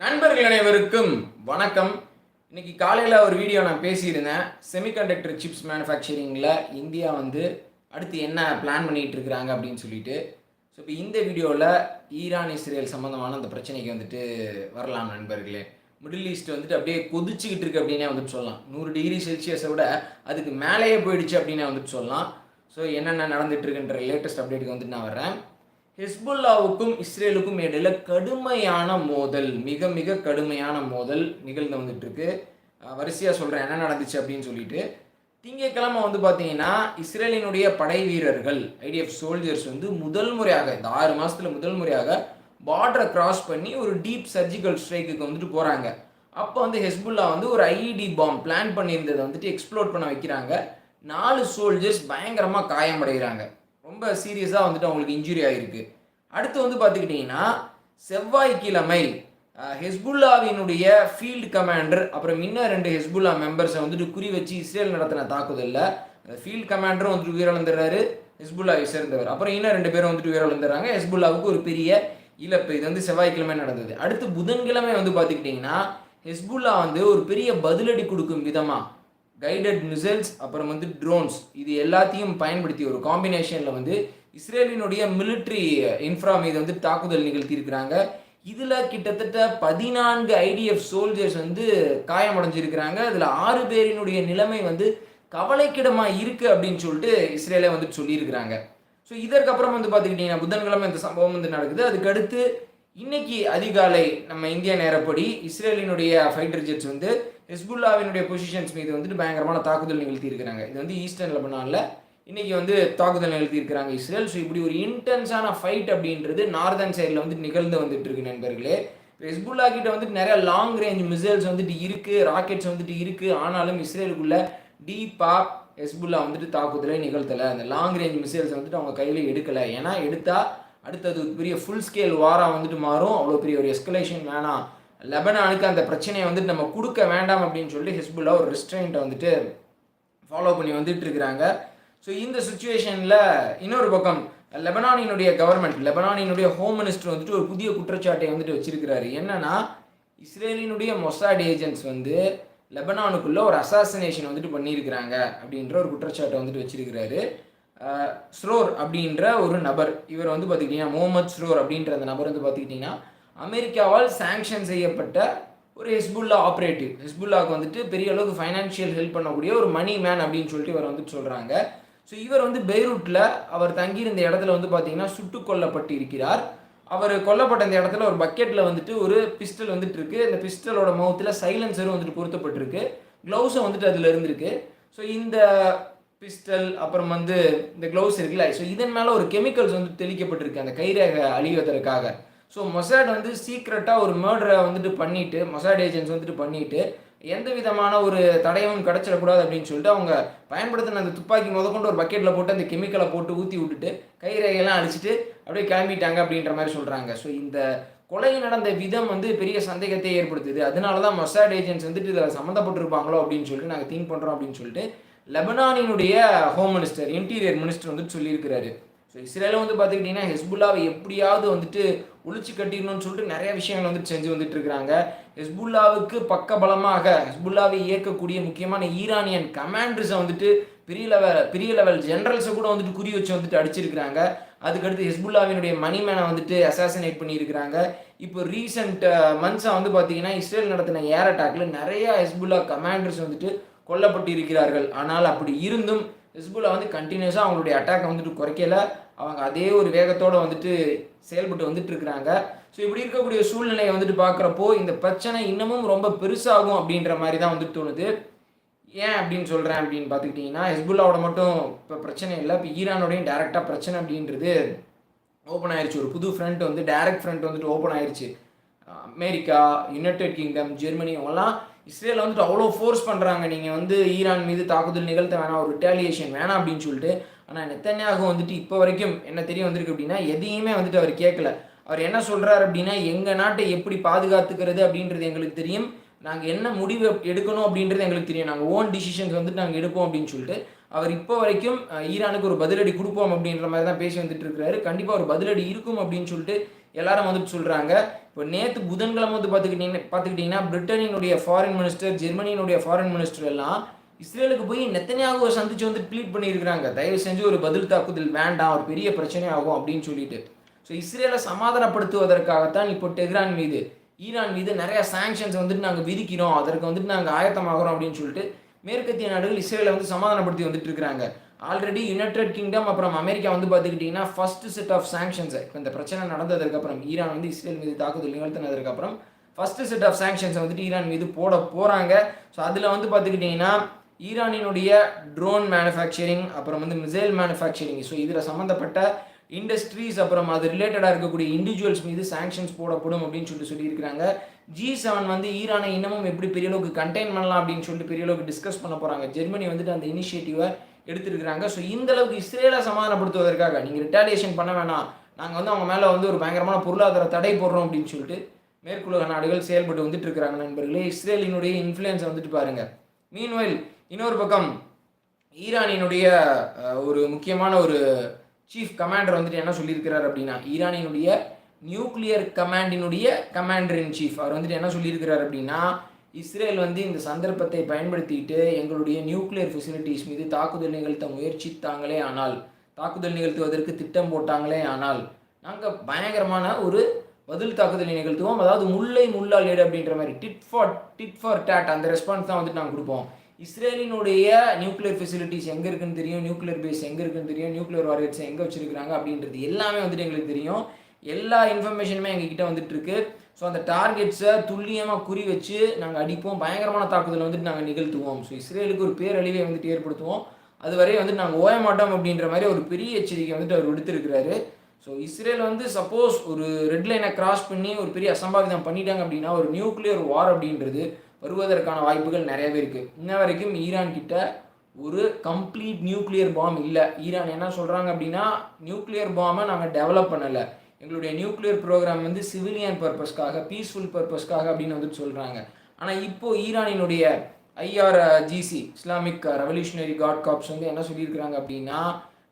நண்பர்கள் அனைவருக்கும் வணக்கம். இன்னைக்கு காலையில் ஒரு வீடியோ நான் பேசியிருந்தேன். செமிகண்டக்டர் சிப்ஸ் மேனுஃபேக்சரிங்கில் இந்தியா வந்து அடுத்து என்ன பிளான் பண்ணிகிட்ருக்குறாங்க இருக்கிறாங்க அப்படின்னு சொல்லிட்டு. ஸோ இப்போ இந்த வீடியோவில் ஈரான் இஸ்ரேல் சம்மந்தமான அந்த பிரச்சனைக்கு வந்துட்டு வரலாம் நண்பர்களே. மிடில் ஈஸ்ட் வந்துட்டு அப்படியே கொதிச்சுக்கிட்டு இருக்கு அப்படின்னே வந்துட்டு சொல்லலாம். நூறு டிகிரி செல்சியஸை விட அதுக்கு மேலேயே போயிடுச்சு அப்படின்னே வந்துட்டு சொல்லலாம். ஸோ என்னென்ன நடந்துட்டு இருக்குன்ற லேட்டஸ்ட் அப்டேட்டுக்கு வந்துட்டு நான் வரேன் ஹெஸ்புல்லாவுக்கும் இஸ்ரேலுக்கும் இடையில கடுமையான மோதல் மிக மிக கடுமையான மோதல் நிகழ்ந்து வந்துட்டு இருக்கு வரிசையாக சொல்கிறேன் என்ன நடந்துச்சு அப்படின்னு சொல்லிட்டு. திங்கட்கிழமை வந்து பார்த்தீங்கன்னா இஸ்ரேலினுடைய படை வீரர்கள் ஐடிஎஃப் சோல்ஜர்ஸ் வந்து முதல் முறையாக இந்த ஆறு மாதத்தில் முதல் முறையாக பார்டரை கிராஸ் பண்ணி ஒரு டீப் சர்ஜிக்கல் ஸ்ட்ரைக்குக்கு வந்துட்டு போகிறாங்க அப்போ வந்து ஹெஸ்புல்லா வந்து ஒரு ஐஇடி பாம் பிளான் பண்ணியிருந்ததை வந்துட்டு எக்ஸ்ப்ளோர் பண்ண வைக்கிறாங்க. நாலு சோல்ஜர்ஸ் பயங்கரமாக காயமடைகிறாங்க. ரொம்ப சீரியஸாக வந்துட்டு அவங்களுக்கு இன்ஜுரி ஆகிருக்கு அடுத்து வந்து பார்த்துக்கிட்டிங்கன்னா செவ்வாய்க்கிழமை ஹெஸ்புல்லாவினுடைய ஃபீல்டு கமாண்டர் அப்புறம் இன்னும் ரெண்டு ஹெஸ்புல்லா மெம்பர்ஸை வந்துட்டு குறி வச்சு இஸ்ரேல் நடத்தின தாக்குதலில் ஃபீல்ட் கமாண்டரும் வந்துட்டு உயிரிழந்துடுறாரு ஹெஸ்புல்லாவை சேர்ந்தவர். அப்புறம் இன்னும் ரெண்டு பேரும் வந்துட்டு உயிரிழந்துடுறாங்க. ஹெஸ்புல்லாவுக்கு ஒரு பெரிய இழப்பு. இது வந்து செவ்வாய்க்கிழமை நடந்தது. அடுத்து புதன்கிழமை வந்து பார்த்துக்கிட்டிங்கன்னா ஹெஸ்புல்லா வந்து ஒரு பெரிய பதிலடி கொடுக்கும் விதமாக கைடட் மிசைல்ஸ் அப்புறம் வந்து ட்ரோன்ஸ் இது எல்லாத்தையும் பயன்படுத்தி ஒரு காம்பினேஷனில் வந்து இஸ்ரேலினுடைய மிலிட்ரி இன்ஃப்ரா மீது வந்து தாக்குதல் நிகழ்த்தியிருக்கிறாங்க. இதில் கிட்டத்தட்ட பதினான்கு ஐடிஎஃப் சோல்ஜர்ஸ் வந்து காயமடைஞ்சிருக்கிறாங்க. அதில் ஆறு பேரினுடைய நிலைமை வந்து கவலைக்கிடமாக இருக்குது அப்படின்னு சொல்லிட்டு இஸ்ரேலே வந்து சொல்லியிருக்கிறாங்க. ஸோ இதற்கப்புறம் வந்து பார்த்துக்கிட்டிங்கன்னா புதன்கிழமை இந்த சம்பவம் வந்து நடக்குது. அதுக்கடுத்து இன்னைக்கு அதிகாலை நம்ம இந்திய நேரப்படி இஸ்ரேலினுடைய ஃபைட்டர் ஜெட்ஸ் வந்து ஹெஸ்புல்லாவினுடைய பொசிஷன்ஸ் மீது வந்துட்டு பயங்கரமான தாக்குதல் நிகழ்த்தியிருக்கிறாங்க இது வந்து ஈஸ்டர்ன் லெபனானில். இன்றைக்கி வந்து தாக்குதல் நிகழ்த்தியிருக்கிறாங்க இஸ்ரேல். ஸோ இப்படி ஒரு இன்டென்ஸான ஃபைட் அப்படின்றது நார்தன் சைடில் வந்து நிகழ்ந்து வந்துட்டு இருக்கு நண்பர்களே. இப்போ ஹெஸ்புல்லா கிட்ட வந்துட்டு நிறைய லாங் ரேஞ்ச் மிசைல்ஸ் வந்துட்டு இருக்குது ராக்கெட்ஸ் வந்துட்டு இருக்குது ஆனாலும் இஸ்ரேலுக்குள்ள டீப்பாக ஹெஸ்புல்லா வந்துட்டு தாக்குதலை நிகழ்த்தலை. அந்த லாங் ரேஞ்ச் மிசைல்ஸ் வந்துட்டு அவங்க கையில் எடுக்கலை. ஏன்னா எடுத்தால் அடுத்தது பெரிய ஃபுல் ஸ்கேல் வாராக வந்துட்டு மாறும். அவ்வளோ பெரிய ஒரு எஸ்கலேஷன் வேணாம். லெபனானுக்கு அந்த பிரச்சனையை வந்துட்டு நம்ம கொடுக்க வேண்டாம் அப்படின்னு சொல்லி ஹெஸ்புல்லா ஒரு ரெஸ்ட்ரெயின்ட்டை வந்துட்டு ஃபாலோ பண்ணி வந்துட்டு இருக்கிறாங்க ஸோ இந்த சுச்சுவேஷனில் இன்னொரு பக்கம் லெபனானினுடைய கவர்மெண்ட் லெபனானினுடைய ஹோம் மினிஸ்டர் வந்துட்டு ஒரு புதிய குற்றச்சாட்டை வந்துட்டு வச்சிருக்கிறாரு. என்னன்னா இஸ்ரேலினுடைய மொசாட் ஏஜென்ட்ஸ் வந்து லெபனானுக்குள்ளே ஒரு அசாசினேஷன் வந்துட்டு பண்ணியிருக்கிறாங்க அப்படின்ற ஒரு குற்றச்சாட்டை வந்துட்டு வச்சிருக்கிறாரு. ஸ்ரோர் அப்படின்ற ஒரு நபர் இவர் வந்து பார்த்துக்கிட்டிங்கன்னா முகமது ஸ்ரோர் அப்படின்ற அந்த நபர் வந்து பார்த்துக்கிட்டிங்கன்னா அமெரிக்காவால் சாங்ஷன் செய்யப்பட்ட ஒரு ஹெஸ்புல்லா ஆப்ரேட்டிவ் ஹெஸ்புல்லாவுக்கு வந்துட்டு பெரிய அளவுக்கு ஃபைனான்ஷியல் ஹெல்ப் பண்ணக்கூடிய ஒரு மணி மேன் அப்படின்னு சொல்லிட்டு இவர் வந்துட்டு சொல்கிறாங்க ஸோ இவர் வந்து பெய்ரூட்டில் அவர் தங்கியிருந்த இடத்துல வந்து பார்த்தீங்கன்னா சுட்டுக் கொல்லப்பட்டு இருக்கிறார் அவர் கொல்லப்பட்ட இந்த இடத்துல ஒரு பக்கெட்டில் வந்துட்டு ஒரு பிஸ்டல் வந்துட்டு இருக்கு. இந்த பிஸ்டலோட மவுத்தில் சைலன்சரும் வந்துட்டு பொருத்தப்பட்டிருக்கு. க்ளவுஸும் வந்துட்டு அதில் இருந்திருக்கு. ஸோ இந்த பிஸ்டல் அப்புறம் வந்து இந்த க்ளவுஸ் இருக்குல்ல. ஸோ இதன் மேலே ஒரு கெமிக்கல்ஸ் வந்து தெளிக்கப்பட்டிருக்கு அந்த கைரேகை அழிவதற்காக. ஸோ மொசாட் வந்து சீக்ரெட்டாக ஒரு மர்டரை வந்துட்டு பண்ணிட்டு மொசாட் ஏஜென்ட்ஸ் வந்துட்டு பண்ணிட்டு எந்த விதமான ஒரு தடயமும் கிடச்சிடக்கூடாது அப்படின்னு சொல்லிட்டு அவங்க பயன்படுத்தின அந்த துப்பாக்கி முதற்கொண்டு ஒரு பக்கெட்டில் போட்டு அந்த கெமிக்கலை போட்டு ஊற்றி விட்டுட்டு கைரேகையெல்லாம் அழிச்சிட்டு அப்படியே கிளம்பிட்டாங்க அப்படின்ற மாதிரி சொல்கிறாங்க ஸோ இந்த கொலை நடந்த விதம் வந்து பெரிய சந்தேகத்தை ஏற்படுத்துது. அதனால தான் மொசாட் ஏஜென்ட்ஸ் வந்துட்டு இதில் சம்மந்தப்பட்டிருப்பாங்களோ அப்படின்னு சொல்லிட்டு நாங்கள் திங்க் பண்ணுறோம் அப்படின்னு சொல்லிட்டு லெபனானினுடைய ஹோம் மினிஸ்டர் இன்டீரியர் மினிஸ்டர் வந்துட்டு சொல்லியிருக்கிறாரு. ஸோ இஸ்ரேலும் வந்து பார்த்துக்கிட்டிங்கன்னா ஹெஸ்புல்லாவை எப்படியாவது வந்துட்டு ஒழிச்சு கட்டிடணும்னு சொல்லிட்டு நிறைய விஷயங்கள் வந்துட்டு செஞ்சு வந்துட்டு இருக்கிறாங்க ஹெஸ்புல்லாவுக்கு பக்கபலமாக ஹெஸ்புல்லாவை இயக்கக்கூடிய முக்கியமான ஈரானியன் கமாண்டர்ஸை வந்துட்டு பெரிய லெவல் பெரிய லெவல் ஜென்ரல்ஸை கூட வந்துட்டு குறி வச்சு வந்துட்டு அடிச்சிருக்கிறாங்க. அதுக்கடுத்து ஹெஸ்புல்லாவினுடைய மணிமேனை வந்துட்டு அசாசினேட் பண்ணியிருக்கிறாங்க. இப்போ ரீசெண்ட் மந்த்ஸாக வந்து பார்த்தீங்கன்னா இஸ்ரேல் நடத்தின ஏர் அட்டாக்ல நிறைய ஹெஸ்புல்லா கமாண்டர்ஸ் வந்துட்டு கொல்லப்பட்டு இருக்கிறார்கள் ஆனால் அப்படி இருந்தும் ஹெஸ்புல்லா வந்து கண்டினியூஸாக அவங்களுடைய அட்டாக்கை வந்துட்டு குறைக்கல. அவங்க அதே ஒரு வேகத்தோடு வந்துட்டு செயல்பட்டு வந்துட்டு இருக்கிறாங்க ஸோ இப்படி இருக்கக்கூடிய சூழ்நிலையை வந்துட்டு பார்க்குறப்போ இந்த பிரச்சனை இன்னமும் ரொம்ப பெருசாகும் அப்படின்ற மாதிரி தான் வந்துட்டு தோணுது. ஏன் அப்படின்னு சொல்கிறேன் அப்படின்னு பார்த்துக்கிட்டிங்கன்னா ஹெஸ்புல்லாவோட மட்டும் இப்போ பிரச்சனை இல்லை. இப்போ ஈரானோடையும் டேரெக்டாக பிரச்சனை அப்படின்றது ஓப்பன் ஆயிடுச்சு ஒரு புது ஃப்ரண்ட் வந்து டைரக்ட் ஃப்ரண்ட் வந்துட்டு ஓப்பன் ஆயிடுச்சு அமெரிக்கா யுனைடெட் கிங்டம் ஜெர்மனி அவங்கெல்லாம் இஸ்ரேலில் வந்துட்டு அவ்வளோ ஃபோர்ஸ் பண்ணுறாங்க நீங்கள் வந்து ஈரான் மீது தாக்குதல் நிகழ்த்த வேணாம் ஒரு ரிட்டாலியேஷன் வேணாம் அப்படின்னு சொல்லிட்டு ஆனால் நெத்தன்யாகு வந்துட்டு இப்போ வரைக்கும் என்ன தெரிய வந்திருக்கு அப்படின்னா எதையுமே வந்துட்டு அவர் கேட்கல அவர் என்ன சொல்கிறார் அப்படின்னா எங்கள் நாட்டை எப்படி பாதுகாத்துக்கிறது அப்படின்றது எங்களுக்கு தெரியும். நாங்கள் என்ன முடிவு எடுக்கணும் அப்படின்றது எங்களுக்கு தெரியும். நாங்கள் ஓன் டிசிஷன்ஸ் வந்துட்டு நாங்கள் எடுப்போம் அப்படின்னு சொல்லிட்டு அவர் இப்போ வரைக்கும் ஈரானுக்கு ஒரு பதிலடி கொடுப்போம் அப்படின்ற மாதிரி தான் பேசி வந்துட்டு இருக்கிறாரு. கண்டிப்பாக ஒரு பதிலடி இருக்கும் அப்படின்னு சொல்லிட்டு எல்லாரும் வந்துட்டு சொல்கிறாங்க இப்போ நேற்று புதன்கிழமை வந்து பார்த்துக்கிட்டிங்கன்னா பார்த்துக்கிட்டிங்கன்னா பிரிட்டனினுடைய ஃபாரின் மினிஸ்டர் ஜெர்மனியினுடைய ஃபாரின் மினிஸ்டர் எல்லாம் இஸ்ரேலுக்கு போய் நெத்தனையாக சந்திச்சு வந்து ட்வீட் பண்ணியிருக்கிறாங்க. தயவு செஞ்சு ஒரு பதில் தாக்குதல் வேண்டாம் ஒரு பெரிய பிரச்சனை ஆகும் அப்படின்னு சொல்லிட்டு. ஸோ இஸ்ரேலை சமாதானப்படுத்துவதற்காகத்தான் இப்போ டெஹ்ரான் மீது ஈரான் மீது நிறைய சாங்ஷன்ஸ் வந்துட்டு நாங்கள் விதிக்கிறோம். அதற்கு வந்துட்டு நாங்கள் ஆயத்தமாகறோம் அப்படின்னு சொல்லிட்டு மேற்கத்திய நாடுகள் இஸ்ரேலை வந்து சமாதானப்படுத்தி வந்துட்டு இருக்கிறாங்க. ஆல்ரெடி யுனைடெட் கிங்டம் அப்புறம் அமெரிக்கா வந்து பார்த்துக்கிட்டிங்கன்னா ஃபர்ஸ்ட் செட் ஆஃப் சாங்ஷன்ஸை இப்போ இந்த பிரச்சனை நடந்ததுக்கப்புறம் ஈரான் வந்து இஸ்ரேல் மீது தாக்குதல் நிகழ்த்தினதுக்கப்புறம் ஃபஸ்ட்டு செட் ஆஃப் சாங்ஷன்ஸை வந்துட்டு ஈரான் மீது போட போகிறாங்க ஸோ அதில் வந்து பார்த்துக்கிட்டிங்கன்னா ஈரானினுடைய ட்ரோன் மேனுஃபேக்சரிங் அப்புறம் வந்து மிசைல் மேனுஃபேக்சரிங் ஸோ இதில் சம்மந்தப்பட்ட இண்டஸ்ட்ரீஸ் அப்புறம் அது ரிலேட்டடாக இருக்கக்கூடிய இண்டிவிஜுவல்ஸ் மீது சாங்ஷன்ஸ் போடப்படும் அப்படின்னு சொல்லிட்டு சொல்லியிருக்கிறாங்க. ஜி செவன் வந்து ஈரானை இன்னமும் எப்படி பெரிய அளவுக்கு கண்டெயின் பண்ணலாம் அப்படின்னு சொல்லிட்டு பெரிய அளவுக்கு டிஸ்கஸ் பண்ண போகிறாங்க ஜெர்மனி வந்துட்டு அந்த இனிஷியேட்டிவை எடுத்திருக்கிறாங்க. ஸோ இந்த அளவுக்கு இஸ்ரேலை சமாதானப்படுத்துவதற்காக நீங்கள் ரிட்டாலியேஷன் பண்ண வேணாம். நாங்கள் வந்து அவங்க மேலே வந்து ஒரு பயங்கரமான பொருளாதார தடை போடுறோம் அப்படின்னு சொல்லிட்டு மேற்குலக நாடுகள் செயல்பட்டு வந்துட்டு இருக்கிறாங்க நண்பர்களே. இஸ்ரேலினுடைய இன்ஃப்ளூயன்ஸை வந்துட்டு பாருங்கள் மீன்வைல் இன்னொரு பக்கம் ஈரானினுடைய ஒரு முக்கியமான ஒரு சீஃப் கமாண்டர் வந்துட்டு என்ன சொல்லியிருக்கிறார் அப்படின்னா ஈரானினுடைய நியூக்ளியர் கமாண்டினுடைய கமாண்டர் இன் சீஃப் அவர் வந்துட்டு என்ன சொல்லியிருக்கிறார் அப்படின்னா இஸ்ரேல் வந்து இந்த சந்தர்ப்பத்தை பயன்படுத்திட்டு எங்களுடைய நியூக்ளியர் ஃபெசிலிட்டிஸ் மீது தாக்குதல் நிகழ்த்த முயற்சித்தாங்களே ஆனால் தாக்குதல் நிகழ்த்துவதற்கு திட்டம் போட்டாங்களே ஆனால் நாங்கள் பயங்கரமான ஒரு பதில் தாக்குதலை நிகழ்த்துவோம். அதாவது முல்லை முள்ளால் ஏடு அப்படின்ற மாதிரி tit for tit for tat அந்த ரெஸ்பான்ஸ் தான் வந்துட்டு நாங்கள் கொடுப்போம். இஸ்ரேலினுடைய நியூக்ளியர் ஃபெசிலிட்டிஸ் எங்கே இருக்குன்னு தெரியும் நியூக்ளியர் பேஸ் எங்கே இருக்குன்னு தெரியும் நியூக்ளியர் வாரியர்ஸ் எங்கே வச்சுருக்காங்க அப்படின்றது எல்லாமே வந்துட்டு எங்களுக்கு தெரியும். எல்லா இன்ஃபர்மேஷனுமே எங்ககிட்ட வந்துட்டுருக்கு ஸோ அந்த டார்கெட்ஸை துல்லியமாக குறி வச்சு நாங்கள் அடிப்போம். பயங்கரமான தாக்குதலை வந்துட்டு நாங்கள் நிகழ்த்துவோம். ஸோ இஸ்ரேலுக்கு ஒரு பேரழிவை வந்துட்டு ஏற்படுத்துவோம். அதுவரை வந்துட்டு நாங்கள் ஓய மாட்டோம் அப்படின்ற மாதிரி ஒரு பெரிய எச்சரிக்கை வந்துட்டு அவர் விடுத்திருக்கிறாரு. ஸோ இஸ்ரேல் வந்து சப்போஸ் ஒரு ரெட் லைனை கிராஸ் பண்ணி ஒரு பெரிய அசம்பாவிதம் பண்ணிட்டாங்க அப்படின்னா ஒரு நியூக்ளியர் வார் அப்படின்றது வருவதற்கான வாய்ப்புகள் நிறையவே இருக்குது இன்ன வரைக்கும் ஈரான் கிட்ட ஒரு கம்ப்ளீட் நியூக்ளியர் பாம் இல்லை. ஈரான் என்ன சொல்கிறாங்க அப்படின்னா நியூக்ளியர் பாமை நாங்கள் டெவலப் பண்ணலை. எங்களுடைய நியூக்ளியர் ப்ரோக்ராம் வந்து சிவிலியன் பர்பஸ்க்காக பீஸ்ஃபுல் பர்பஸ்க்காக அப்படின்னு வந்துட்டு சொல்கிறாங்க ஆனால் இப்போது ஈரானினுடைய IRGC Islamic revolutionary guard corps வந்து என்ன சொல்லியிருக்கிறாங்க அப்படின்னா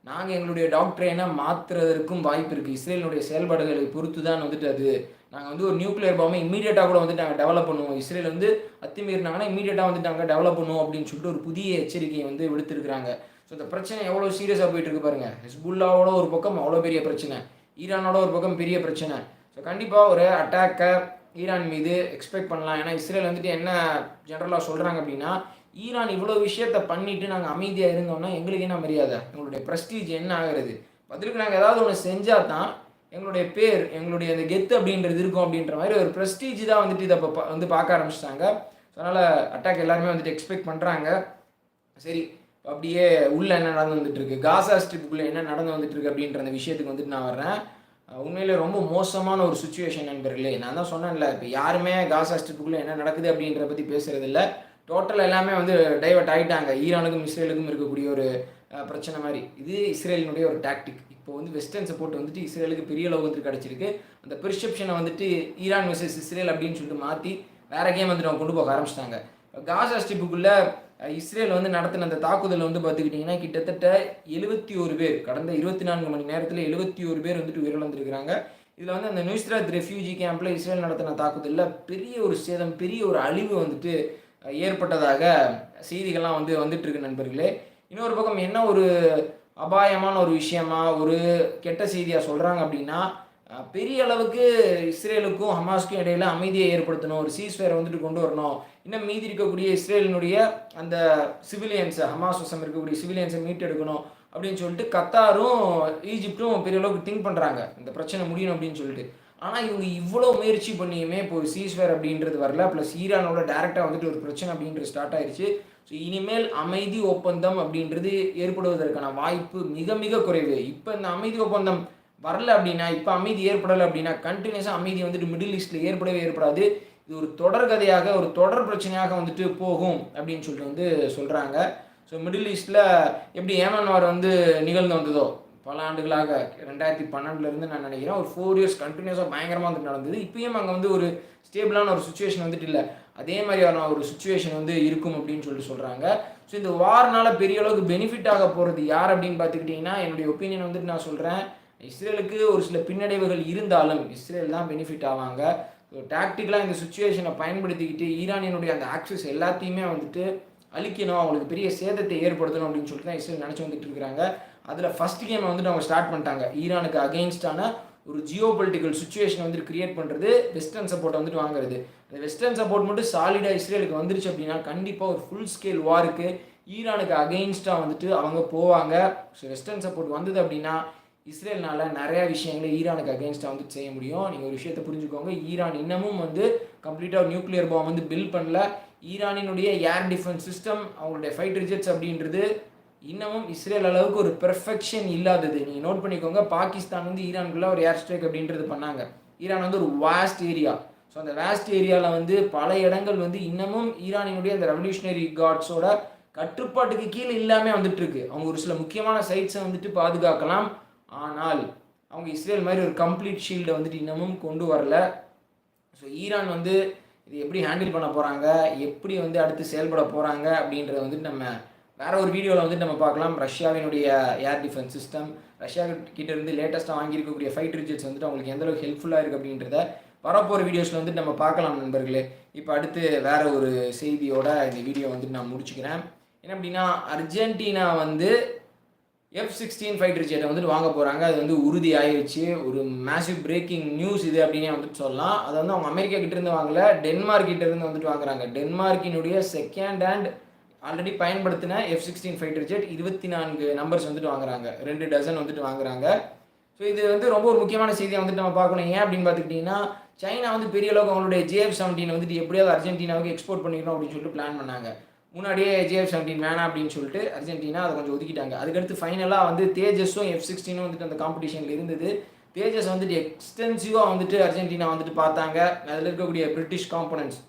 நாங்கள் எங்களுடைய டாக்டரேனை மாற்றுறதற்கும் வாய்ப்பு இருக்குது இஸ்ரேலினுடைய செயல்பாடுகளை பொறுத்து தான் வந்துட்டு அது நாங்கள் வந்து ஒரு நியூக்ளியர் பாம்பை இமீடியட்டாக கூட வந்துட்டு நாங்கள் டெவலப் பண்ணுவோம். இஸ்ரேல் வந்து அத்துமீறினாங்கன்னா இமீடியட்டாக வந்துட்டு நாங்கள் டெவலப் பண்ணுவோம் அப்படின்னு சொல்லிட்டு ஒரு புதிய எச்சரிக்கையை வந்து விடுத்திருக்கிறாங்க. ஸோ இந்த பிரச்சனை எவ்வளோ சீரியஸாக போயிட்டு இருக்கு பாருங்க. ஹிஸ்புல்லாவோட ஒரு பக்கம் அவ்வளோ பெரிய பிரச்சனை. ஈரானோட ஒரு பக்கம் பெரிய பிரச்சனை. ஸோ கண்டிப்பாக ஒரு அட்டாக்கை ஈரான் மீது எக்ஸ்பெக்ட் பண்ணலாம். ஏன்னா இஸ்ரேல் வந்துட்டு என்ன ஜென்ரலாக சொல்கிறாங்க அப்படின்னா ஈரான் இவ்வளோ விஷயத்த பண்ணிவிட்டு நாங்கள் அமைதியாக இருந்தோம்னா எங்களுக்கு என்ன மரியாதை? எங்களுடைய ப்ரெஸ்டீஜ் என்ன ஆகிறது? பதிலுக்கு நாங்கள் ஏதாவது ஒன்று செஞ்சால் தான் எங்களுடைய பேர் எங்களுடைய அந்த கெத்து அப்படின்றது இருக்கும் அப்படின்ற மாதிரி ஒரு ப்ரெஸ்டீஜ் தான் வந்துட்டு இதை இப்போ வந்து பார்க்க ஆரம்பிச்சிட்டாங்க. ஸோ அதனால் அட்டாக் எல்லாருமே வந்துட்டு எக்ஸ்பெக்ட் பண்ணுறாங்க சரி அப்படியே உள்ளே என்ன நடந்து வந்துட்டுருக்கு காசா ஸ்ட்ரிப்புக்குள்ளே என்ன நடந்து வந்துட்டுருக்கு அப்படின்ற அந்த விஷயத்துக்கு வந்துட்டு நான் வர்றேன். உண்மையிலே ரொம்ப மோசமான ஒரு சுச்சுவேஷன் நண்பர்களே. நான் தான் சொன்னேன்ல இப்போ யாருமே காசா ஸ்ட்ரிப்புக்குள்ளே என்ன நடக்குது அப்படின்றத பற்றி பேசுகிறதில்ல டோட்டல் எல்லாமே வந்து டைவர்ட் ஆகிட்டாங்க ஈரானுக்கும் இஸ்ரேலுக்கும் இருக்கக்கூடிய ஒரு பிரச்சனை மாதிரி. இது இஸ்ரேலினுடைய ஒரு டாக்டிக் இப்போ வந்து வெஸ்டர்ன் சப்போர்ட் வந்துட்டு இஸ்ரேலுக்கு பெரிய அளவு வந்துட்டு கிடச்சிருக்கு. அந்த பெர்செப்ஷனை வந்துட்டு ஈரான் வெர்சஸ் இஸ்ரேல் அப்படின்னு சொல்லிட்டு மாற்றி வேற கேம் வந்துட்டு அவங்க கொண்டு போக ஆரம்பிச்சிட்டாங்க. காசா ஸ்டிப்புக்குள்ளே இஸ்ரேல் வந்து நடத்தின அந்த தாக்குதல் வந்து பார்த்துக்கிட்டிங்கன்னா கிட்டத்தட்ட எழுபத்தி ஒரு பேர் கடந்த இருபத்தி நான்கு மணி நேரத்தில் எழுபத்தி ஒரு பேர் வந்துட்டு உயிரிழந்திருக்கிறாங்க. இதில் வந்து அந்த நியூஸ்ராத் ரெஃப்யூஜி கேம்பில் இஸ்ரேல் நடத்தின தாக்குதலில் பெரிய ஒரு சேதம் பெரிய ஒரு அழிவு வந்துட்டு ஏற்பட்டதாக செய்திகள்லாம் வந்து வந்துட்டுருக்கு நண்பர்களே. இன்னொரு பக்கம் என்ன ஒரு அபாயமான ஒரு விஷயமா ஒரு கெட்ட செய்தியாக சொல்கிறாங்க அப்படின்னா பெரிய அளவுக்கு இஸ்ரேலுக்கும் ஹமாஸ்க்கும் இடையில அமைதியை ஏற்படுத்தணும் ஒரு சீஸ்வேரை வந்துட்டு கொண்டு வரணும். இன்னும் மீதி இருக்கக்கூடிய இஸ்ரேலினுடைய அந்த சிவிலியன்ஸை ஹமாஸ் வசம் இருக்கக்கூடிய சிவிலியன்ஸை மீட்டெடுக்கணும் அப்படின்னு சொல்லிட்டு கத்தாரும் ஈஜிப்டும் பெரிய அளவுக்கு திங்க் பண்ணுறாங்க இந்த பிரச்சனை முடியணும் அப்படின்னு சொல்லிட்டு. ஆனால் இவங்க இவ்வளோ முயற்சி பண்ணியுமே இப்போ ஒரு சீஸ்வேர் அப்படின்றது வரல. ப்ளஸ் ஈரானோட டேரெக்டாக வந்துட்டு ஒரு பிரச்சனை அப்படின்றது ஸ்டார்ட் ஆயிடுச்சு ஸோ இனிமேல் அமைதி ஒப்பந்தம் அப்படின்றது ஏற்படுவதற்கான வாய்ப்பு மிக மிக குறைவு. இப்போ இந்த அமைதி ஒப்பந்தம் வரல அப்படின்னா இப்போ அமைதி ஏற்படலை அப்படின்னா கண்டினியூஸாக அமைதி வந்துட்டு மிடில் ஈஸ்டில் ஏற்படவே ஏற்படாது. இது ஒரு தொடர் கதையாக ஒரு தொடர் பிரச்சனையாக வந்துட்டு போகும் அப்படின்னு சொல்லிட்டு வந்து சொல்கிறாங்க ஸோ மிடில் ஈஸ்டில் எப்படி ஏமன் வார் வந்து நிகழ்ந்து வந்ததோ? பல ஆண்டுகளாக ரெண்டாயிரத்தி பன்னெண்டுலேருந்து நான் நினைக்கிறேன் ஒரு ஃபோர் இயர்ஸ் கண்டினியூஸாக பயங்கரமாக வந்துட்டு நடந்தது. இப்பயும் அங்கே வந்து ஒரு ஸ்டேபிளான ஒரு சுச்சுவேஷன் வந்துட்டு இல்லை. அதே மாதிரியான ஒரு சுச்சுவேஷன் வந்து இருக்கும் அப்படின்னு சொல்லிட்டு சொல்கிறாங்க ஸோ இந்த வார்னால் பெரிய அளவுக்கு பெனிஃபிட் ஆக போகிறது யார் அப்படின்னு பார்த்துக்கிட்டிங்கன்னா என்னுடைய ஒப்பீனியன் வந்துட்டு நான் சொல்கிறேன் இஸ்ரேலுக்கு ஒரு சில பின்னடைவுகள் இருந்தாலும் இஸ்ரேல் தான் பெனிஃபிட் ஆவாங்க. ஸோ டாக்டிக்கலாக இந்த சுச்சுவேஷனை பயன்படுத்திக்கிட்டு ஈரானியனுடைய அந்த ஆக்சஸ் எல்லாத்தையுமே வந்துட்டு அழிக்கணும் அவங்களுக்கு பெரிய சேதத்தை ஏற்படுத்தணும் அப்படின்னு சொல்லிட்டு தான் இஸ்ரேல் நினச்சி வந்துட்டு இருக்கிறாங்க. அதில் ஃபர்ஸ்ட் கேமை வந்துட்டு அவங்க ஸ்டார்ட் பண்ணிட்டாங்க. ஈரானுக்கு அகெயின்ஸ்டான ஒரு ஜியோ பொலிட்டிக்கல் சுச்சுவேஷன் வந்துட்டு கிரியேட் பண்ணுறது வெஸ்டர்ன் சப்போர்ட் வந்துட்டு வாங்குறது. அந்த வெஸ்டர்ன் சப்போர்ட் மட்டும் சாலிடாக இஸ்ரேலுக்கு வந்துருச்சு அப்படின்னா கண்டிப்பாக ஒரு ஃபுல் ஸ்கேல் வாருக்கு ஈரானுக்கு அகெயின்ஸ்டாக வந்துட்டு அவங்க போவாங்க. ஸோ வெஸ்டர்ன் சப்போர்ட் வந்தது அப்படின்னா இஸ்ரேல்னால நிறையா விஷயங்களை ஈரானுக்கு அகேன்ஸ்டாக வந்து செய்ய முடியும். நீங்கள் ஒரு விஷயத்தை புரிஞ்சுக்கோங்க. ஈரான் இன்னமும் வந்து கம்ப்ளீட்டாக ஒரு நியூக்ளியர் பாம் வந்து பில்ட் பண்ணல. ஈரானினுடைய ஏர் டிஃபென்ஸ் சிஸ்டம் அவங்களுடைய ஃபைட் ரிஜெட்ஸ் அப்படின்றது இன்னமும் இஸ்ரேல் அளவுக்கு ஒரு பெர்ஃபெக்ஷன் இல்லாதது. நீங்கள் நோட் பண்ணிக்கோங்க பாகிஸ்தான் வந்து ஈரானுக்குள்ளே ஒரு ஏர் ஸ்ட்ரைக் அப்படின்றது பண்ணாங்க. ஈரான் வந்து ஒரு வாஸ்ட் ஏரியா ஸோ அந்த வேஸ்ட் ஏரியாவில் வந்து பல இடங்கள் வந்து இன்னமும் ஈரானினுடைய அந்த ரெவல்யூஷனரி காட்ஸோட கட்டுப்பாட்டுக்கு கீழே இல்லாமல் வந்துட்டுருக்கு. அவங்க ஒரு சில முக்கியமான சைட்ஸை வந்துட்டு பாதுகாக்கலாம். ஆனால் அவங்க இஸ்ரேல் மாதிரி ஒரு கம்ப்ளீட் ஷீல்டை வந்துட்டு இன்னமும் கொண்டு வரல. ஸோ ஈரான் வந்து இது எப்படி ஹேண்டில் பண்ண போகிறாங்க எப்படி வந்து அடுத்து செயல்பட போகிறாங்க அப்படின்றத வந்துட்டு நம்ம வேற ஒரு வீடியோவில் வந்துட்டு நம்ம பார்க்கலாம். ரஷ்யாவினுடைய ஏர் டிஃபென்ஸ் சிஸ்டம் ரஷ்யா கிட்ட இருந்து லேட்டஸ்ட்டாக வாங்கியிருக்கக்கூடிய ஃபைட் ரிஜெட்ஸ் வந்துட்டு அவங்களுக்கு எந்தளவுக்கு ஹெல்ப்ஃபுல்லாக இருக்குது அப்படின்றத வரப்போகிற வீடியோஸில் வந்துட்டு நம்ம பார்க்கலாம் நண்பர்களே. இப்போ அடுத்து வேற ஒரு செய்தியோட இந்த வீடியோ வந்துட்டு நான் முடிச்சுக்கிறேன். என்ன அப்படின்னா அர்ஜென்டினா வந்து எஃப் சிக்ஸ்டீன் ஃபைட்டர் ஜெட்டை வந்துட்டு வாங்க போகிறாங்க அது வந்து உறுதி ஆயிடுச்சு ஒரு மேசிவ் பிரேக்கிங் நியூஸ் இது அப்படின்னே வந்துட்டு சொல்லலாம். அதை வந்து அவங்க அமெரிக்கா கிட்டேருந்து வாங்கலை டென்மார்க் கிட்டேருந்து வந்துட்டு வாங்குறாங்க. டென்மார்க்கினுடைய செகண்ட் ஹேண்ட் ஆல்ரெடி பயன்படுத்தின எஃப் சிக்ஸ்டீன் ஃபைட்டர் ஜெட் இருபத்தி நான்கு நம்பர்ஸ் வந்துட்டு வாங்குறாங்க. ரெண்டு டசன் வந்துட்டு வாங்குறாங்க. ஸோ இது வந்து ரொம்ப ஒரு முக்கியமான செய்தியை வந்துட்டு நம்ம பார்க்கணும். ஏன் அப்படின்னு பார்த்துக்கிட்டிங்கன்னா சைனா வந்து பெரிய அளவுக்கு அவங்களுடைய ஜேஎஃப் செவன்டீன் வந்துட்டு எப்படியாவது அர்ஜென்டினாவுக்கு எக்ஸ்போர்ட் பண்ணிக்கணும் அப்படின்னு சொல்லிட்டு பிளான் பண்ணாங்க. முன்னாடியே ஜேஎஃப் செவன்டீன் வேணாம் அப்படின்னு சொல்லிட்டு அர்ஜென்டினா அதை கொஞ்சம் ஒதுக்கிட்டாங்க. அதுக்கடுத்து ஃபைனலாக வந்து தேஜஸும் எஃப் சிக்ஸ்டீனும் வந்துட்டு அந்த காம்படிஷனில் இருந்தது. தேஜஸ் வந்துட்டு எக்ஸ்டென்சிவாக வந்துட்டு அர்ஜென்டினா வந்துட்டு பார்த்தாங்க. அதில் இருக்கக்கூடிய பிரிட்டிஷ் காம்பனன்ட்ஸ்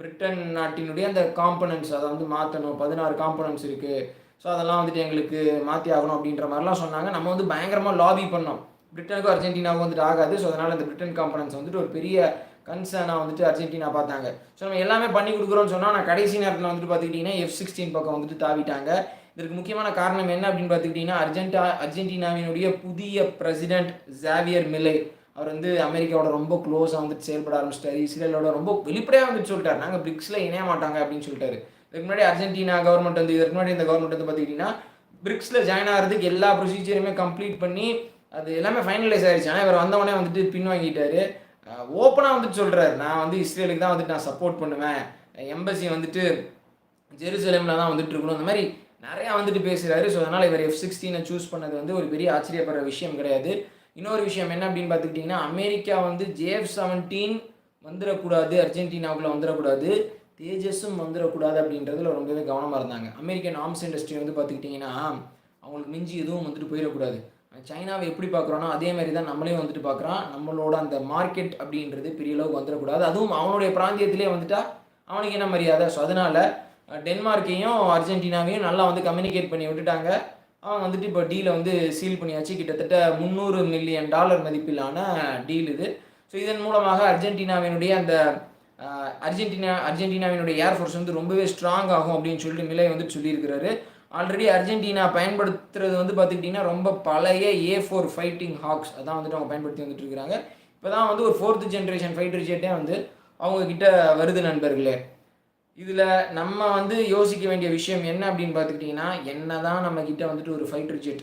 பிரிட்டன் நாட்டினுடைய அந்த காம்பனன்ட்ஸ் அதை வந்து மாற்றணும் பதினாறு காம்பனன்ட்ஸ் இருக்குது ஸோ அதெல்லாம் வந்துட்டு எங்களுக்கு மாற்றி ஆகணும் அப்படின்ற மாதிரிலாம் சொன்னாங்க. நம்ம வந்து பயங்கரமாக லாபி பண்ணோம். பிரிட்டனுக்கும் அர்ஜென்டினாவுக்கும் வந்துட்டு ஆகாது. ஸோ அதனால் அந்த பிரிட்டன் காம்பனன்ஸ் வந்துட்டு ஒரு பெரிய கன்சர்னாக வந்துட்டு அர்ஜென்டினா பார்த்தாங்க. ஸோ நம்ம எல்லாமே பண்ணி கொடுக்குறோம்னு சொன்னால் நான் கடைசி நேரத்தில் வந்துட்டு பார்த்துக்கிட்டிங்கன்னா எஃப் சிக்ஸ்டீன் பக்கம் வந்துட்டு தாவிட்டாங்க. இதற்கு முக்கியமான காரணம் என்ன அப்படின்னு பார்த்துக்கிட்டிங்கன்னா அர்ஜென்டா அர்ஜென்டினாவினுடைய புதிய பிரசிடென்ட் ஜாவியர் மிலே அவர் வந்து அமெரிக்காவோட ரொம்ப க்ளோஸாக வந்துட்டு செயல்பட ஆரம்பிச்சிட்டாரு. இஸ்ரேலோட ரொம்ப வெளிப்படையாக வந்துட்டு சொல்லிட்டார். நாங்கள் பிரிக்ஸில் இணைய மாட்டாங்க அப்படின்னு சொல்லிட்டாரு. இதுக்கு முன்னாடி அர்ஜென்டினா கவர்மெண்ட் வந்து இதுக்கு முன்னாடி இந்த கவர்மெண்ட் வந்து பார்த்துக்கிட்டிங்கன்னா பிரிக்ஸில் ஜாயின் ஆகிறதுக்கு எல்லா ப்ரொசீஜருமே கம்ப்ளீட் பண்ணி அது எல்லாமே ஃபைனலைஸ் ஆயிடுச்சு ஆனால் இவர் வந்தவொடனே வந்துட்டு பின்வாங்கிட்டாரு ஓப்பனாக வந்துட்டு சொல்கிறாரு நான் வந்து இஸ்ரேலுக்கு தான் வந்துட்டு நான் சப்போர்ட் பண்ணுவேன். எம்பசி வந்துட்டு ஜெருசலேமில் தான் வந்துட்டு இருக்கணும். அந்த மாதிரி நிறையா வந்துட்டு பேசுகிறாரு ஸோ அதனால் இவர் எஃப் சிக்ஸ்டீனை சூஸ் பண்ணது வந்து ஒரு பெரிய ஆச்சரியப்படுற விஷயம் கிடையாது. இன்னொரு விஷயம் என்ன அப்படின்னு பார்த்துக்கிட்டிங்கன்னா அமெரிக்கா வந்து ஜேஎஃப் செவன்டீன் வந்துடக்கூடாது அர்ஜென்டினாவுக்குள்ள வந்துடக்கூடாது தேஜஸும் வந்துடக்கூடாது அப்படின்றதுல ரொம்பவே கவனமாக இருந்தாங்க. அமெரிக்கன் ஆர்ம்ஸ் இண்டஸ்ட்ரி வந்து பார்த்துக்கிட்டிங்கன்னா அவங்களுக்கு மிஞ்சி எதுவும் வந்துட்டு போயிடக்கூடாது. சைனாவை எப்படி பார்க்குறோன்னா அதே மாதிரி தான் நம்மளையும் வந்துட்டு பார்க்குறான். நம்மளோட அந்த மார்க்கெட் அப்படின்றது பெரிய அளவுக்கு வந்துடக்கூடாது. அதுவும் அவனுடைய பிராந்தியத்திலே வந்துட்டா அவனுக்கு என்ன மரியாதை? ஸோ அதனால் டென்மார்க்கையும் அர்ஜென்டினாவையும் நல்லா வந்து கம்யூனிகேட் பண்ணி விட்டுட்டாங்க. வந்துட்டு இப்போ டீலை வந்து சீல் பண்ணியாச்சு. கிட்டத்தட்ட முந்நூறு மில்லியன் டாலர் மதிப்பிலான டீல் இது. ஸோ இதன் மூலமாக அர்ஜென்டினாவினுடைய அந்த அர்ஜென்டினா அர்ஜென்டினாவினுடைய ஏர்ஃபோர்ஸ் வந்து ரொம்பவே ஸ்ட்ராங் ஆகும் அப்படின்னு சொல்லிட்டு மிலை வந்துட்டு சொல்லியிருக்கிறாரு. ஆல்ரெடி அர்ஜென்டினா பயன்படுத்துறது வந்து பார்த்துக்கிட்டிங்கன்னா ரொம்ப பழைய ஏ ஃபோர் ஃபைட்டிங் ஹாக்ஸ் அதான் வந்துட்டு அவங்க பயன்படுத்தி வந்துட்டு இருக்கிறாங்க இப்போ தான் வந்து ஒரு ஃபோர்த் ஜென்ரேஷன் ஃபைட்டர் ஜெட்டே வந்து அவங்கக்கிட்ட வருது நண்பர்களே. இதில் நம்ம வந்து யோசிக்க வேண்டிய விஷயம் என்ன அப்படின்னு பார்த்துக்கிட்டிங்கன்னா என்ன தான் நம்ம வந்துட்டு ஒரு ஃபைட்டர் ஜெட்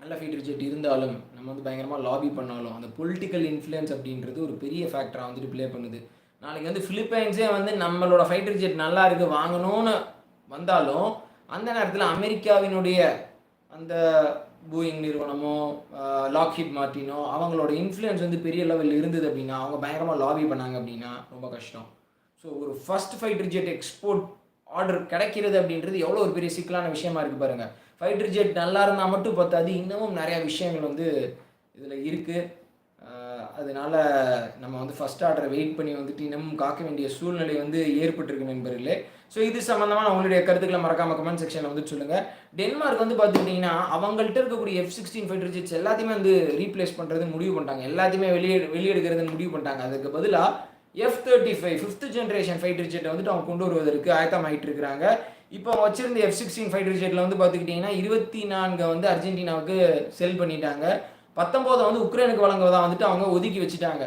நல்ல ஃபைட்டர் ஜெட் இருந்தாலும் நம்ம வந்து பயங்கரமாக லாபி பண்ணாலும் அந்த பொலிட்டிக்கல் இன்ஃப்ளூயன்ஸ் அப்படின்றது ஒரு பெரிய ஃபேக்டராக வந்துட்டு ப்ளே பண்ணுது. நாளைக்கு வந்து ஃபிலிப்பைன்ஸே வந்து நம்மளோட ஃபைட்டர் ஜெட் நல்லா இருக்குது வாங்கணும்னு வந்தாலும் அந்த நேரத்தில் அமெரிக்காவினுடைய அந்த பூயிங் நிறுவனமோ லாக்ஹிட் மார்ட்டினோ அவங்களோட இன்ஃப்ளூயன்ஸ் வந்து பெரிய லெவலில் இருந்தது அப்படின்னா அவங்க பயங்கரமாக லாபி பண்ணாங்க அப்படின்னா ரொம்ப கஷ்டம். ஸோ ஒரு first fighter jet export order கிடைக்கிறது அப்படின்றது எவ்வளோ ஒரு பெரிய சிக்கலான விஷயமா இருக்குது பாருங்கள் ஃபைட்டர் ஜெட் நல்லா இருந்தால் மட்டும் பார்த்தாது இன்னமும் நிறையா விஷயங்கள் வந்து இதில் இருக்குது அதனால் நம்ம வந்து ஃபஸ்ட் ஆர்டரை வெயிட் பண்ணி வந்துட்டு இன்னமும் காக்க வேண்டிய சூழ்நிலை வந்து ஏற்பட்டிருக்கு நண்பர்களே. ஸோ இது சம்மந்தமாக உங்களுடைய கருத்துக்களை மறக்காம கமெண்ட் செக்ஷனில் வந்து சொல்லுங்கள் டென்மார்க் வந்து பார்த்துக்கிட்டிங்கன்னா அவங்கள்ட்ட இருக்கக்கூடிய எஃப் சிக்ஸ்டீன் ஃபைட்டர் ஜெட்ஸ் எல்லாத்தையுமே வந்து ரீப்ளேஸ் பண்ணுறதுன்னு முடிவு பண்ணிட்டாங்க. எல்லாத்தையுமே வெளியே வெளியெடுக்கிறதுன்னு முடிவு பண்ணிட்டாங்க. அதுக்கு பதிலாக F thirty five fifth generation fighter ஜெட்டை வந்துட்டு அவங்க கொண்டு வருவதற்கு ஆயத்தமாயிட்டு இருக்கிறாங்க இப்போ அவங்க வச்சிருந்த எஃப் சிக்ஸ்டீன் ஃபைட்டர் ஜெட்டில் வந்து பார்த்துக்கிட்டிங்கன்னா இருபத்தி நான்கு வந்து அர்ஜென்டினாவுக்கு செல் பண்ணிட்டாங்க. பத்தொம்போதை வந்து உக்ரைனுக்கு வழங்குவதாக வந்துட்டு அவங்க ஒதுக்கி வச்சுட்டாங்க.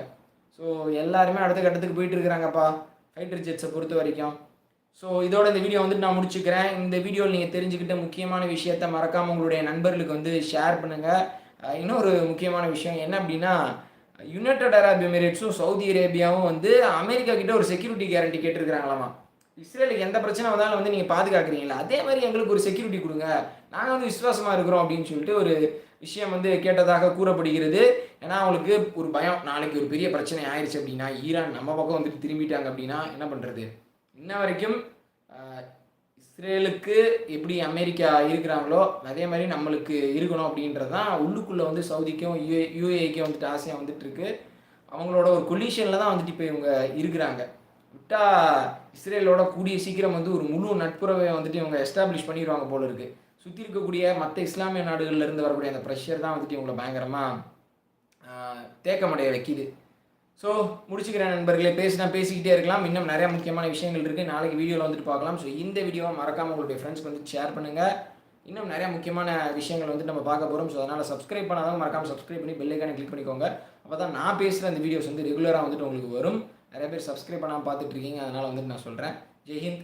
ஸோ எல்லாருமே அடுத்த கட்டத்துக்கு போயிட்டு இருக்கிறாங்கப்பா ஃபைட்டர் ஜெட்ஸை பொறுத்த வரைக்கும். ஸோ இதோட இந்த வீடியோ வந்துட்டு நான் முடிச்சுக்கிறேன். இந்த வீடியோவில் நீங்கள் தெரிஞ்சுக்கிட்ட முக்கியமான விஷயத்த மறக்காமல் உங்களுடைய நண்பர்களுக்கு வந்து ஷேர் பண்ணுங்கள் இன்னொரு முக்கியமான விஷயம் என்ன அப்படின்னா யுனைடெட் அரப் எமிரேட்ஸும் சவுதி அரேபியாவும் வந்து அமெரிக்கா கிட்ட ஒரு செக்யூரிட்டி கேரண்டி கேட்டிருக்கிறாங்களாமா. இஸ்ரேலுக்கு எந்த பிரச்சனை வந்தாலும் வந்து நீங்கள் பாதுகாக்கிறீங்களா? அதே மாதிரி எங்களுக்கு ஒரு செக்யூரிட்டி கொடுங்க. நாங்கள் வந்து விசுவாசமாக இருக்கிறோம் அப்படின்னு சொல்லிட்டு ஒரு விஷயம் வந்து கேட்டதாக கூறப்படுகிறது. ஏன்னா அவங்களுக்கு ஒரு பயம். நாளைக்கு ஒரு பெரிய பிரச்சனை ஆயிடுச்சு அப்படின்னா ஈரான் நம்ம பக்கம் வந்துட்டு திரும்பிட்டாங்க அப்படின்னா என்ன பண்ணுறது இன்ன வரைக்கும் இஸ்ரேலுக்கு எப்படி அமெரிக்கா இருக்கிறாங்களோ அதே மாதிரி நம்மளுக்கு இருக்கணும் அப்படின்றது தான் உள்ளுக்குள்ளே வந்து சவுதிக்கும் யூஏ யூஏக்கும் வந்துட்டு ஆசையாக வந்துட்டுருக்கு அவங்களோட ஒரு கொலிஷனில் தான் வந்துட்டு இப்போ இவங்க இருக்கிறாங்க. விட்டா இஸ்ரேலோட கூடிய சீக்கிரம் வந்து ஒரு முழு நட்புறவை வந்துட்டு இவங்க எஸ்டாப்ளிஷ் பண்ணிடுவாங்க போல இருக்கு. சுற்றி இருக்கக்கூடிய மற்ற இஸ்லாமிய நாடுகளில் இருந்து வரக்கூடிய அந்த ப்ரெஷர் தான் வந்துட்டு இவங்களை பயங்கரமாக தேக்கமடைய வைக்கிது. ஸோ முடிச்சுக்கிறேன் நண்பர்களே. பேசினா பேசிக்கிட்டே இருக்கலாம். இன்னும் நிறைய முக்கியமான விஷயங்கள் இருக்குது நாளைக்கு வீடியோவில் வந்துட்டு பார்க்கலாம். ஸோ இந்த வீடியோவை மறக்காமல் உங்களுடைய ஃப்ரெண்ட்ஸ்க்கு வந்து ஷேர் பண்ணுங்கள் இன்னும் நிறைய முக்கியமான விஷயங்கள் வந்து நம்ம பார்க்க போகிறோம் ஸோ அதனால் சப்ஸ்கிரைப் பண்ணாதான் மறக்காமல் சப்ஸ்கிரைப் பண்ணி பெல்லைக்கான கிளிக் பண்ணிக்கோங்க. அப்போ தான் நான் பேசுகிற அந்த வீடியோஸ் வந்து ரெகுலராக வந்துட்டு உங்களுக்கு வரும். நிறைய பேர் சப்ஸ்கிரைப் பண்ணாமல் பார்த்துட்டு இருக்கீங்க. அதனால் வந்துட்டு நான் சொல்கிறேன் ஜெய்ஹிந்த்